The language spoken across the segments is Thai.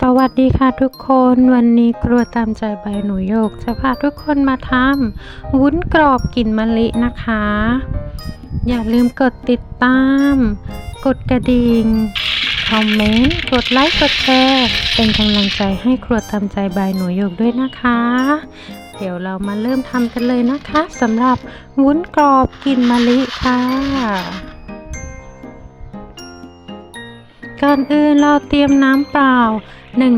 สวัสดีค่ะทุกคนวันนี้ครัวตามใจใบหนูโยก จะพาทุกคนมาทำวุ้นกรอบกลิ่นมะลินะคะ อย่าลืมกดติดตาม กดกระดิ่งคอมเมนต์กดไลค์กดแชร์เป็นกำลังใจให้ครัวตามใจใบหนูโยกด้วยนะคะ เดี๋ยวเรามาเริ่มทำกันเลยนะคะสำหรับวุ้นกรอบกลิ่นมะลิค่ะ ก่อนอื่นเราเตรียมน้ำเปล่า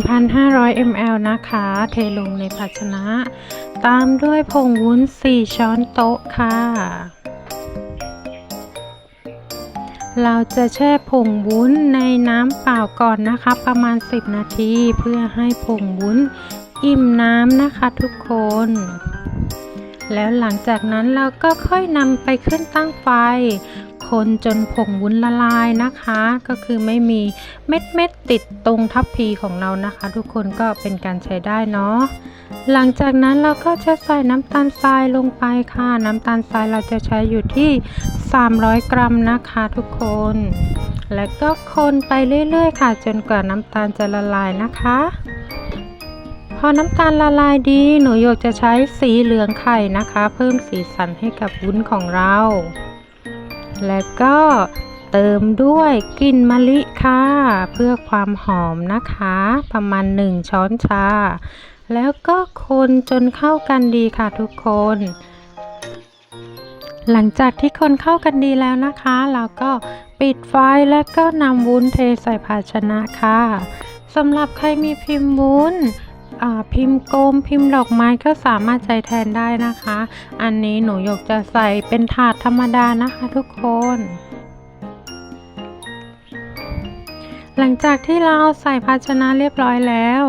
1,500 ml นะคะ เทลงในภาชนะ ตามด้วยผงวุ้น 4 ช้อนโต๊ะค่ะ เราจะแช่ผงวุ้นในน้ำเปล่าก่อนนะคะ ประมาณ 10 นาทีเพื่อให้ผงวุ้นอิ่มน้ำนะคะทุกคน แล้วหลังจากนั้นเราก็ค่อยนำไปขึ้นตั้งไฟ คนจนผงวุ้นละลายนะคะ ก็คือไม่มีเม็ดเม็ดๆติดตรงทัพพีของเรานะคะ ทุกคนก็เป็นการใช้ได้เนาะหลังจากนั้นเราก็จะใส่น้ำตาลทรายลงไปค่ะ น้ำตาลทรายเราจะใช้อยู่ที่ 300 กรัมนะคะทุกคน แล้วก็คนไปเรื่อยๆ ค่ะ จนกว่าน้ำตาลจะละลายนะคะพอน้ำตาลละลายดี หนูโยกจะใช้สีเหลืองไข่นะคะ เพิ่มสีสันให้กับวุ้นของเรา แล้วก็เติมด้วยกลิ่นมะลิค่ะ เพื่อความหอมนะคะ ประมาณ 1 ช้อนชา แล้วก็คนจนเข้ากันดีค่ะทุกคน หลังจากที่คนเข้ากันดีแล้วนะคะ เราก็ปิดไฟแล้วก็นำวุ้นเทใส่ภาชนะค่ะสำหรับใครมีพิมพ์วุ้น พิมพ์กลมพิมพ์ดอกไม้ก็สามารถใช้แทนได้นะคะ อันนี้หนูหยกจะใส่เป็นถาดธรรมดานะคะทุกคน หลังจากที่เราใส่ภาชนะเรียบร้อยแล้ว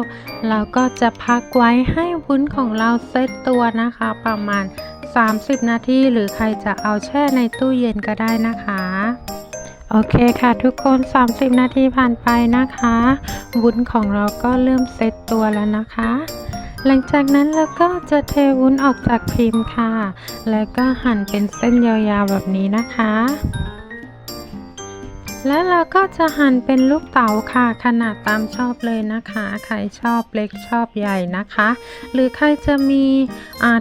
เราก็จะพักไว้ให้วุ้นของเราเซตตัวนะคะประมาณ 30 นาทีหรือใครจะเอาแช่ในตู้เย็นก็ได้นะคะ โอเคค่ะทุกคน 30 นาทีผ่านไปนะคะวุ้นของเราก็เริ่มเซตตัวแล้วนะคะ หลังจากนั้นเราก็จะเทวุ้นออกจากพิมพ์ค่ะ แล้วก็หั่นเป็นเส้นยาวๆแบบนี้นะคะ แล้วเราก็จะหั่นเป็นลูกเต๋าค่ะ ขนาดตามชอบเลยนะคะ ใครชอบเล็กชอบใหญ่นะคะ หรือใครจะมี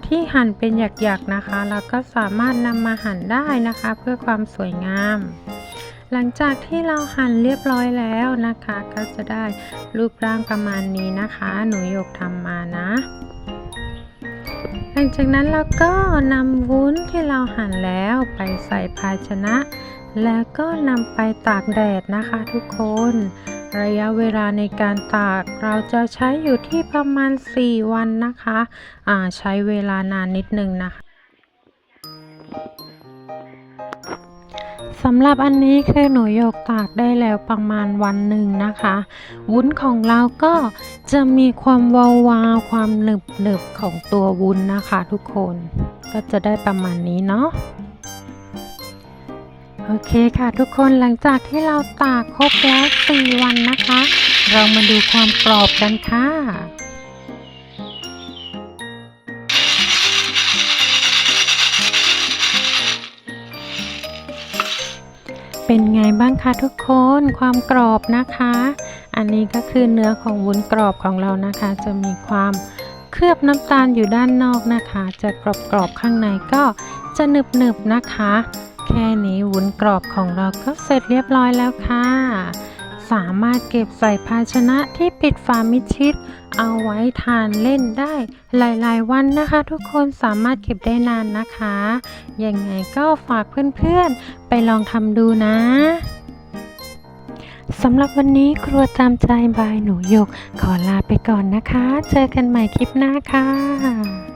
ที่หั่นเป็นหยักๆนะคะ เราก็สามารถนำมาหั่นได้นะคะ เพื่อความสวยงาม หลังจากที่เราหั่นเรียบร้อยแล้วนะคะ ก็จะได้รูปร่างประมาณนี้นะคะ หนูหยกทำมานะ หลังจากนั้นเราก็นำวุ้นที่เราหั่นแล้วไปใส่ภาชนะ แล้วก็นำไปตากแดดนะคะทุกคนระยะเวลาในการตากเราจะใช้อยู่ที่ประมาณ 4 วันนะคะ ใช้เวลานานนิดนึงนะคะ สำหรับอันนี้คือหนูโยกตากได้แล้วประมาณวันหนึ่งนะคะ วุ้นของเราก็จะมีความวาวาความหนึบหนึบของตัววุ้นนะคะทุกคนก็จะได้ประมาณนี้เนาะโอเคค่ะทุกคนหลังจากที่เราตากครบแล้ว 4 วันนะคะ เรามาดูความกรอบกันค่ะ เป็นไงบ้างคะทุกคนความกรอบนะคะ อันนี้ก็คือเนื้อของวุ้นกรอบของเรานะคะ จะมีความเคลือบน้ำตาลอยู่ด้านนอกนะคะ จะกรอบๆข้างในก็จะหนึบๆนะคะ แค่นี้วุ้นกรอบของเราก็เสร็จเรียบร้อยแล้วค่ะ สามารถเก็บใส่ภาชนะที่ปิดฝามิดชิด เอาไว้ทานเล่นได้ หลายๆ วันนะคะ ทุกคนสามารถเก็บได้นานนะคะ ยังไงก็ฝากเพื่อนๆ ไปลองทำดูนะสำหรับวันนี้ครัวตามใจบายหนูหยก ขอลาไปก่อนนะคะ เจอกันใหม่คลิปหน้าค่ะ